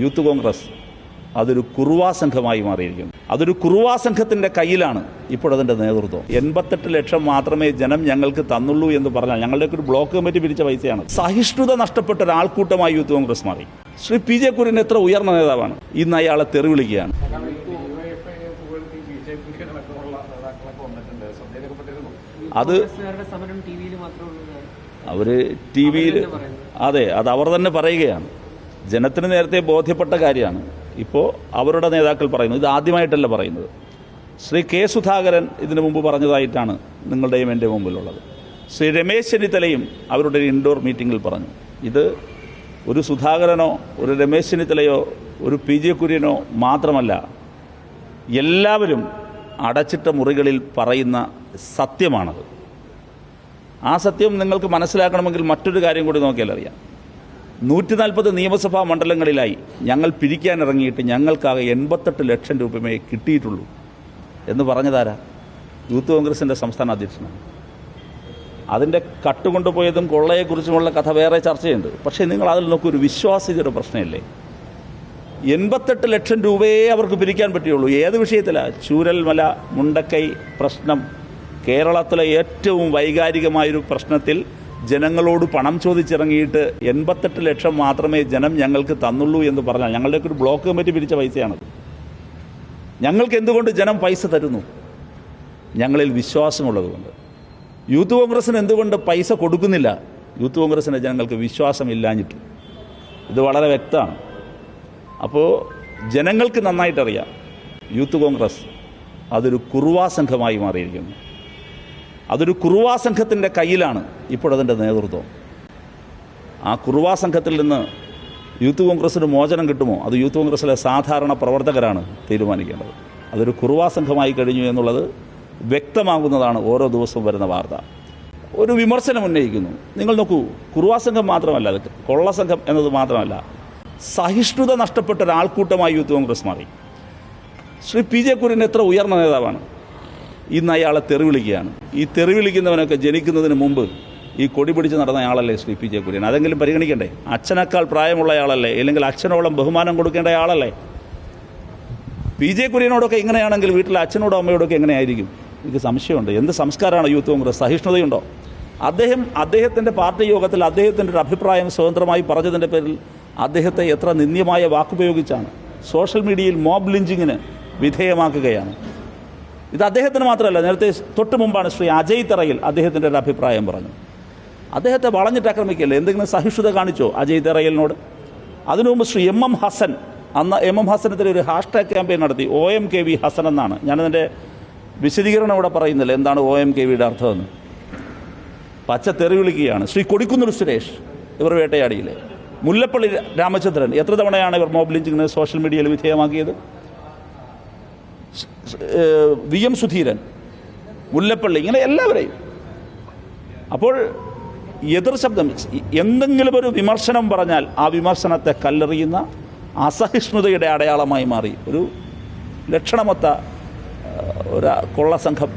Youth Congress അതൊരു കുറുവാ സംഘമായി മാറിയിരിക്കുന്നു. അതൊരു കുറുവാ സംഘത്തിന്റെ കയ്യിലാണ് ഇപ്പോഴതിന്റെ നേതൃത്വം. എൺപത്തെട്ട് ലക്ഷം മാത്രമേ ജനം ഞങ്ങൾക്ക് തന്നുള്ളൂ എന്ന് പറഞ്ഞാൽ ഞങ്ങളുടെയൊക്കെ ഒരു ബ്ലോക്ക് കമ്മിറ്റി പിരിച്ച പൈസയാണ്. സഹിഷ്ണുത നഷ്ടപ്പെട്ട ഒരാൾക്കൂട്ടമായി യൂത്ത് കോൺഗ്രസ് മാറി. ശ്രീ പി ജെ കുര്യൻ എത്ര ഉയർന്ന നേതാവാണ്. ഇന്ന് അയാളെ തെറി വിളിക്കുകയാണ് അത് അവർ അവർ ടി വിയിൽ അതെ അത് അവർ തന്നെ പറയുകയാണ്. ജനത്തിന് നേരത്തെ ബോധ്യപ്പെട്ട കാര്യമാണ്. ഇപ്പോൾ അവരുടെ നേതാക്കൾ പറയുന്നു ഇത് ആദ്യമായിട്ടല്ല പറയുന്നത്. ശ്രീ കെ സുധാകരൻ ഇതിനു മുമ്പ് പറഞ്ഞതായിട്ടാണ് നിങ്ങളുടെയും എന്റെ മുമ്പിലുള്ളത്. ശ്രീ രമേശ് ചെന്നിത്തലയും അവരുടെ ഇൻഡോർ മീറ്റിങ്ങിൽ പറഞ്ഞു. ഇത് ഒരു സുധാകരനോ ഒരു രമേശ് ചെന്നിത്തലയോ ഒരു പി ജെ കുര്യനോ മാത്രമല്ല എല്ലാവരും അടച്ചിട്ട മുറികളിൽ പറയുന്ന സത്യമാണത്. ആ സത്യം നിങ്ങൾക്ക് മനസ്സിലാക്കണമെങ്കിൽ മറ്റൊരു കാര്യം കൂടി നോക്കിയാൽ അറിയാം നൂറ്റി നാൽപ്പത് നിയമസഭാ മണ്ഡലങ്ങളിലായി ഞങ്ങൾ പിരിക്കാനിറങ്ങിയിട്ട് ഞങ്ങൾക്കാകെ എൺപത്തെട്ട് ലക്ഷം രൂപമേ കിട്ടിയിട്ടുള്ളൂ. എന്ന് പറഞ്ഞതാരാ? യൂത്ത് കോൺഗ്രസിന്റെ സംസ്ഥാന അധ്യക്ഷനാണ്. അതിന്റെ കട്ടുകൊണ്ടുപോയതും കൊള്ളയെക്കുറിച്ചുമുള്ള കഥ വേറെ ചർച്ചയുണ്ട്. പക്ഷേ നിങ്ങൾ അതിൽ നോക്കൂ ഒരു വിശ്വാസ്യതയുടെ പ്രശ്നമല്ലേ? എൺപത്തെട്ട് ലക്ഷം രൂപയെ അവർക്ക് പിരിക്കാൻ പറ്റുള്ളൂ ഏത് വിഷയത്തിലാണ് ചൂരൽമല മുണ്ടക്കൈ പ്രശ്നം. കേരളത്തിലെ ഏറ്റവും വൈകാരികമായൊരു പ്രശ്നത്തിൽ ജനങ്ങളോട് പണം ചോദിച്ചിറങ്ങിയിട്ട് എൺപത്തെട്ട് ലക്ഷം മാത്രമേ ജനം ഞങ്ങൾക്ക് തന്നുള്ളൂ എന്ന് പറഞ്ഞാൽ ഞങ്ങളുടെയൊക്കെ ഒരു ബ്ലോക്ക് കമ്മിറ്റി പിരിച്ച പൈസയാണത് ഞങ്ങൾക്ക് എന്തുകൊണ്ട് ജനം പൈസ തരുന്നു? ഞങ്ങളിൽ വിശ്വാസമുള്ളതുകൊണ്ട്. യൂത്ത് കോൺഗ്രസ്സിന് എന്തുകൊണ്ട് പൈസ കൊടുക്കുന്നില്ല? യൂത്ത് കോൺഗ്രസ്സിന് ജനങ്ങൾക്ക് വിശ്വാസമില്ലാഞ്ഞിട്ട്. ഇത് വളരെ വ്യക്തമാണ്. അപ്പോൾ ജനങ്ങൾക്ക് നന്നായിട്ടറിയാം. യൂത്ത് കോൺഗ്രസ് അതൊരു കുറുവാ സംഘമായി മാറിയിരിക്കുന്നു. അതൊരു കുറുവാ സംഘത്തിന്റെ കയ്യിലാണ് ഇപ്പോഴതിന്റെ നേതൃത്വം. ആ കുറുവാ സംഘത്തിൽ നിന്ന് യൂത്ത് കോൺഗ്രസ്സിന് മോചനം കിട്ടുമോ? അത് യൂത്ത് കോൺഗ്രസ്സിലെ സാധാരണ പ്രവർത്തകരാണ് തീരുമാനിക്കേണ്ടത്. അതൊരു കുറുവാ സംഘമായി കഴിഞ്ഞു എന്നുള്ളത് വ്യക്തമാകുന്നതാണ് ഓരോ ദിവസവും വരുന്ന വാർത്ത. ഒരു വിമർശനം ഉന്നയിക്കുന്നു. നിങ്ങൾ നോക്കൂ കുറുവാ സംഘം മാത്രമല്ല അത് കൊള്ള സംഘം എന്നത് മാത്രമല്ല സഹിഷ്ണുത നഷ്ടപ്പെട്ട ഒരാൾക്കൂട്ടമായി യൂത്ത് കോൺഗ്രസ് മാറി. ശ്രീ പി ജെ കുര്യൻ എത്ര ഉയർന്ന നേതാവാണ്? ഇന്ന് അയാളെ തെറി വിളിക്കുകയാണ് ഈ തെറി വിളിക്കുന്നവനൊക്കെ ജനിക്കുന്നതിന് മുമ്പ് ഈ കൊടി പിടിച്ച് നടന്ന ആളല്ലേ ശ്രീ പി ജെ കുര്യൻ? അതെങ്കിലും പരിഗണിക്കണ്ടേ? അച്ഛനേക്കാൾ പ്രായമുള്ള ആളല്ലേ? അല്ലെങ്കിൽ അച്ഛനോളം ബഹുമാനം കൊടുക്കേണ്ട ആളല്ലേ? പി ജെ കുര്യനോടൊക്കെ ഇങ്ങനെയാണെങ്കിൽ വീട്ടിലെ അച്ഛനോടും അമ്മയോടൊക്കെ എങ്ങനെയായിരിക്കും? എനിക്ക് സംശയമുണ്ട്. എന്ത് സംസ്കാരമാണ് യൂത്ത് കോൺഗ്രസ്? സഹിഷ്ണുതയുണ്ടോ? അദ്ദേഹം അദ്ദേഹത്തിന്റെ പാർട്ടി യോഗത്തിൽ അദ്ദേഹത്തിന്റെ ഒരു അഭിപ്രായം സ്വതന്ത്രമായി പറഞ്ഞതിന്റെ പേരിൽ അദ്ദേഹത്തെ എത്ര നിന്ദ്യമായ വാക്കുപയോഗിച്ചാണ് സോഷ്യൽ മീഡിയയിൽ മോബ് ലിഞ്ചിങ്ങിന് വിധേയമാക്കുകയാണ്. ഇത് അദ്ദേഹത്തിന് മാത്രമല്ല നേരത്തെ തൊട്ട് മുമ്പാണ് ശ്രീ അജയ് തറയിൽ അദ്ദേഹത്തിന്റെ ഒരു അഭിപ്രായം പറഞ്ഞു അദ്ദേഹത്തെ വളഞ്ഞിട്ട് ആക്രമിക്കല്ലേ? എന്തെങ്കിലും സഹിഷ്ണുത കാണിച്ചോ അജയ് തറയലിനോട്? അതിനു മുമ്പ് ശ്രീ എം എം ഹസൻ അന്ന് എം എം ഹസനെതിരെ ഒരു ഹാഷ്ടാഗ് ക്യാമ്പയിൻ നടത്തി O M K V Hassan എന്നാണ്. ഞാനതിന്റെ വിശദീകരണം ഇവിടെ പറയുന്നില്ല എന്താണ് ഒ എം കെ വിയുടെ അർത്ഥമെന്ന്. പച്ച തെറി വിളിക്കുകയാണ്. ശ്രീ കൊടിക്കുന്നൂർ സുരേഷ് ഇവർ വേട്ടയാടിയിലെ മുല്ലപ്പള്ളി രാമചന്ദ്രൻ എത്ര തവണയാണ് ഇവർ മോബ് ലിഞ്ചിങ്ങിന് സോഷ്യൽ മീഡിയയിൽ വിധേയമാക്കിയത്? വി എം സുധീരൻ മുല്ലപ്പള്ളി ഇങ്ങനെ എല്ലാവരെയും. അപ്പോൾ എതിർ ശബ്ദം എന്തെങ്കിലും ഒരു വിമർശനം പറഞ്ഞാൽ ആ വിമർശനത്തെ കല്ലെറിയുന്ന അസഹിഷ്ണുതയുടെ അടയാളമായി മാറി. ഒരു ലക്ഷണമൊത്ത ഒരു കൊള്ളസംഘം